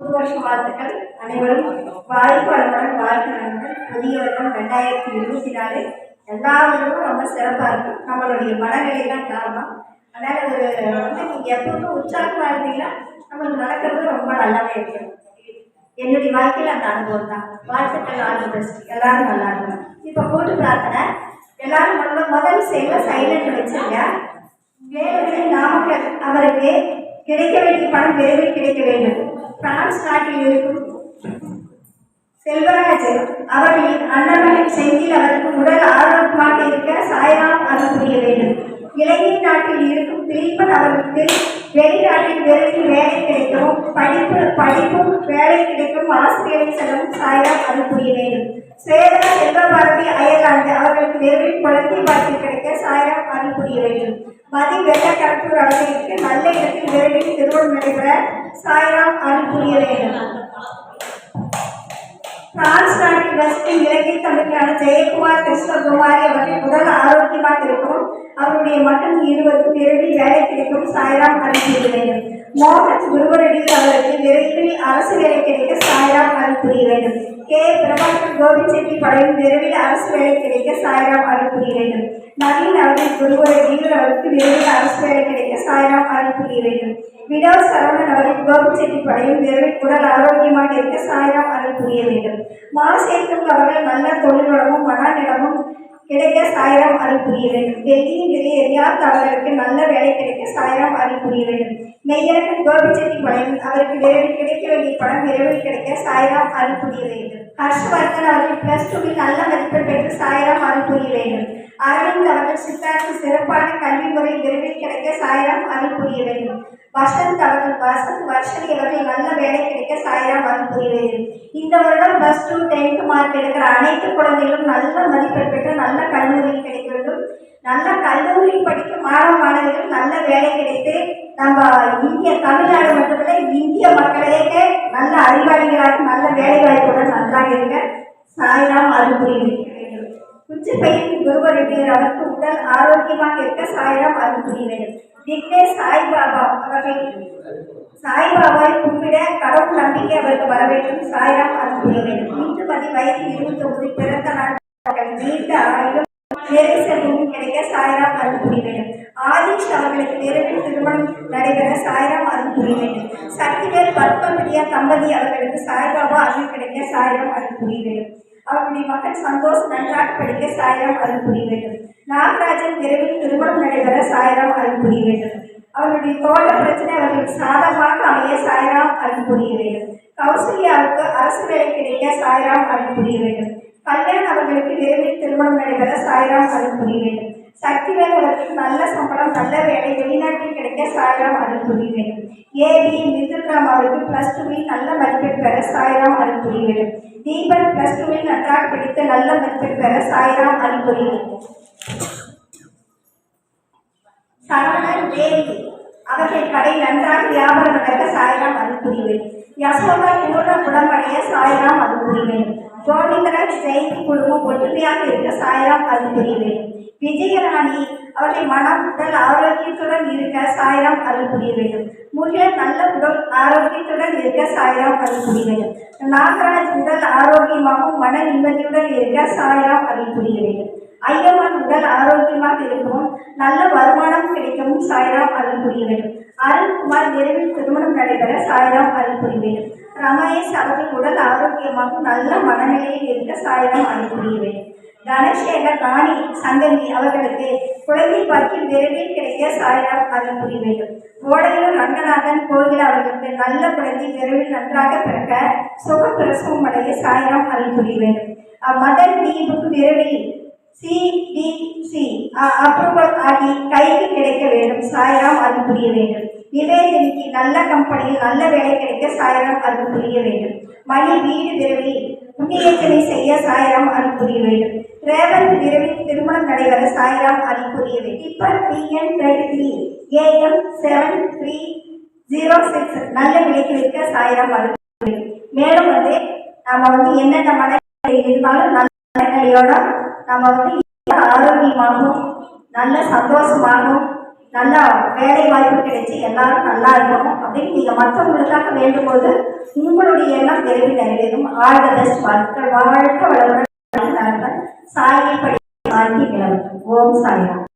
புது வருஷ வாழ்த்துக்கள் அனைவரும் வாழ்க்கை வளமுடன் வாழ்க்கை நலமுடன் புதிய வருடம் ரெண்டாயிரத்தி இருபத்தி நாலு எல்லா வருடமும் ரொம்ப சிறப்பாக இருக்கும். நம்மளுடைய மனநிலை தான் காரணம். அதனால் ஒரு வந்து நீங்கள் எப்பவுமே உற்சாகமாக இருந்தீங்கன்னா நம்மளுக்கு நடக்கிறது ரொம்ப நல்லாவே இருக்கும். என்னுடைய வாழ்க்கையில் அந்த அனுபவம் தான். வாழ்த்துக்கள் ஆல் தி பெஸ்ட். எல்லாரும் நல்லா இருக்கணும் இப்போ போட்டு பிரார்த்தனை. எல்லாரும் முதல்ல முதல் செயல சைலண்ட் வச்சுருங்க. வேலை நாமக்கல் அவருக்கு கிடைக்க வேண்டிய பணம் விரைவில் கிடைக்க வேண்டும். பிரான்ஸ் நாட்டில் இருக்கும் செல்வராஜ் அவர்களின் அண்ணனின் செந்தில் அவருக்கு உடல் ஆரோக்கியமாக இருக்க சாய்ராம் அருள் புரிய வேண்டும். இலங்கை நாட்டில் இருக்கும் திலீபன் அவர்களுக்கு வெளிநாட்டில் விரைவில் வேலை கிடைக்கவும் படிப்பு படிப்பும் வேலை கிடைக்கும் ஆசிரியரை செலவும் சாய்ராம் அருள் புரிய வேண்டும். சேதா செல்வபாரதி அயர்லாந்து அவர்களுக்கு விரைவில் குழந்தை பாக்கி கிடைக்க சாய்ராம் அருள் புரிய வேண்டும். மதி வெள்ள கருப்பூர் அவர்களுக்கு நல்ல இடத்தில் விரைவில் திருமணம் நடைபெற சாய்ராம் அருள் புரிய வேண்டும் பிரான்ஸ் நாட்டில் வசிக்கும் இலங்கை தமிழரான ஜெயக்குமார் கிருஷ்ணகுமாரி அவர்கள் உடல் ஆரோக்கியமாக இருக்கும். அவருடைய மட்டும் இருவருக்கும் விரைவில் வேலை கிடைக்கும் சாய்ராம் அனுப்பி வேண்டும் மோகன் குருவரடியில் அவருக்கு விரைவில் அரசு வேலை கிடைக்க சாய்ராம் அனுப்பி வேண்டும் கே. பிரபாகர் கோபிச்செட்டி படையும் விரைவில் அரசு வேலை கிடைக்க சாய்ராம் அனுப்பி வேண்டும் நவீன் அவர்கள் குருவரடியில் அவருக்கு விரைவில் அரசு வேலை கிடைக்க சாய்ராம் அனுப்பி வேண்டும் விடோ சரவணன் அவர்கள் கோபிச்செட்டி படையும் விரைவில் உடல் ஆரோக்கியமாக இருக்க சாய்ராம் அருள் புரிய வேண்டும். மாசேற்றும் அவர்கள் நல்ல தொழில் வளமும் மனநிலமும் கிடைக்க சாய்ராம் அருள் புரிய வேண்டும். டெல்லியின் பெரிய எரியாத அவர்களுக்கு நல்ல வேலை கிடைக்க சாய்ராம் அருள் புரிய வேண்டும். மெய்யரகன் கோபிச்செட்டி படையும் அவருக்கு விரைவில் கிடைக்க வேண்டிய பணம் விரைவில் கிடைக்க சாய்ராம் அருள் புரிய வேண்டும். ஹர்ஷ்வர்தன் அவர்கள் பிளஸ் டூவில் நல்ல மதிப்பெண் பெற்று சாய்ராம் அருள் புரிய வேண்டும். அரவிந்த் அவர்கள் சித்தார்த்து சிறப்பான கல்வி முறை விரைவில் கிடைக்க சாய்ராம் அருள் புரிய வேண்டும். வசந்த் அவர்கள் வசந்த் வர்ஷனி இவர்கள் நல்ல வேலை கிடைக்க சாயரா வரும் புரிய இந்த வருடம் பிளஸ் டூ டென்த் மார்க் எடுக்கிற அனைத்து குழந்தைகளும் நல்ல மதிப்பெண் பெற்று நல்ல கல்லூரியில் கிடைக்க வேண்டும். நல்ல கல்லூரியில் படிக்கும் மாணவ மாணவிகள் நல்ல வேலை கிடைத்து நம்ம இந்திய தமிழ்நாடு மட்டுமல்ல இந்திய மக்களையே நல்ல அறிவாளிகளாக நல்ல வேலை வாய்ப்புடன் நன்றாக இருக்க சாயராம் அருள் வேண்டும் வேண்டும் குச்சிப்பையின் குருவருடையர் அவருக்கு உடல் ஆரோக்கியமாக இருக்க சாயராம் அருள் வேண்டும் விக்னேஷ் சாய்பாபா? அவர்கள் சாய்பாபாவை கும்பிட கடவுள் நம்பிக்கை அவருக்கு வர வேண்டும். சாய்ராம் அது புரிய வேண்டும். இந்துமதி வயது இருபத்தி ஒன்பது பிறந்த நாள் நீண்ட ஆயிரம் நிறை செல்வமும் கிடைக்க சாய்ராம் அருள் புரிய வேண்டும். ஆதிஷ் அவர்களுக்கு விரைவில் திருமணம் நடைபெற சாய்ராம் அருள் புரிய வேண்டும். சக்திவேல் பத்மபிரியா தம்பதி அவர்களுக்கு சாய்பாபா அருள் கிடைக்க சாய்ராம் அருள் புரிய வேண்டும். அவருடைய மகன் சந்தோஷ் நன்றாக படிக்க சாய்ராம் அருள் புரிய வேண்டும். நாகராஜன் விரைவில் திருமணம் நடைபெற சாய்ராம் அருள் புரிய வேண்டும் அவருடைய தோழ பிரச்சனை அவர்களுக்கு சாதகமாக அமைய சாய்ராம் அருள் புரிய வேண்டும் கௌசல்யாவுக்கு அரசு வேலை கிடைக்க சாய்ராம் அருள் புரிய வேண்டும் கல்யாண் அவர்களுக்கு விரைவில் திருமணம் நடைபெற சாய்ராம் அருள் புரிய வேண்டும் சக்திவேல் அவர்களுக்கு நல்ல சம்பளம் நல்ல வேலை வெளிநாட்டில் கிடைக்க சாய்ராம் அருள் புரிய வேண்டும் ஏபி மிதுன்ராம் அவருக்கு பிளஸ் டூவில் நல்ல மதிப்பெண் பெற சாய்ராம் அருள் புரிய வேண்டும் தீபன் பிளஸ் டூவில் நன்றாக படித்து நல்ல மதிப்பெண் பெற சாய்ராம் அருள் புரிய வேண்டும் சரவணன் தேவி அவர்கள் கடை நன்றாக வியாபாரம் நடக்க சாய்ராம் அருள் புரிய யசோதா பூர்ண குணமடைய சாய்ராம் அருள் புரிய கோவிந்தராஜ் ஜெயந்தி குழுமம் ஒற்றுமையாக இருக்க சாய்ராம் அருள் புரிய விஜயராணி அவர்கள் மனம் உடல் ஆரோக்கியத்துடன் இருக்க சாய்ராம் அருள் புரிய வேண்டும் முகில் நல்ல உடல் ஆரோக்கியத்துடன் இருக்க சாய்ராம் அருள் புரிய வேண்டும் நாகராஜ் உடல் ஆரோக்கியமாகவும் மன நிம்மதியுடன் இருக்க சாய்ராம் அருள் புரிய வேண்டும் ஐயம்மன் உடல் ஆரோக்கியமாக இருக்கவும் நல்ல வருமானம் கிடைக்கவும் சாய்ராம் அருள் புரிய வேண்டும் அருண்குமார் விரைவில் திருமணம் நடைபெற சாய்ராம் அருள் புரிய வேண்டும் ரமேஷ் அவர்கள் உடல் ஆரோக்கியமாகவும் நல்ல மனநிலையில் இருக்க சாய்ராம் அருள் புரிய வேண்டும் தனசேகர் ராணி சங்கவி அவர்களுக்கு குழந்தை பாக்கியம் விரைவில் கிடைக்க சாய்ராம் அருள் புரிய வேண்டும் கோடையூர் ரங்கநாதன் கோயில் அவர்களுக்கு நல்ல குழந்தை விரைவில் நன்றாக பிறக்க சுகப்பிரசவம் அடைய சாய்ராம் அருள் புரிய வேண்டும் மதன் தீபுக்கு விரைவில் அப்ரூவல் ஆகி கைக்கு கிடைக்க வேண்டும் சாயராம் அருள் புரிய வேண்டும். நிவேதனிக்கு நல்ல கம்பெனியில் நல்ல வேலை கிடைக்க சாயராம் அருள் புரிய வேண்டும். மணி வீடு விரைவில் முன்னேற்றனை செய்ய சாயராம் அருள் புரிய வேண்டும். ரேவந்த் விரைவில் திருமணம் நடைபெற சாயராம் அருள் புரிய வேண்டும். இப்போ PN thirty three AM seven three zero six நல்ல விலைக்கு விற்க சாயராம் அருள் மேலும் வந்து நம்ம வந்து என்னென்ன மனநிலை இருந்தாலும் நல்ல மனநிலையோட நம்ம வந்து ஆரோக்கியமாகவும் நல்ல சந்தோஷமாகவும் நல்லா வேலை வாய்ப்பு கிடைச்சி எல்லாரும் நல்லா இருக்கணும் அப்படின்னு நீங்கள் மற்றவங்களுக்காக வேண்டும் போது உங்களுடைய எண்ணம் விரைவில் நிறைவேறும். ஆல் த பெஸ்ட் வாழ்க்கை வாழ்க்கை வளமுடன் சாயை படி வாழ்க்கை ஓம் சாய்ராம்.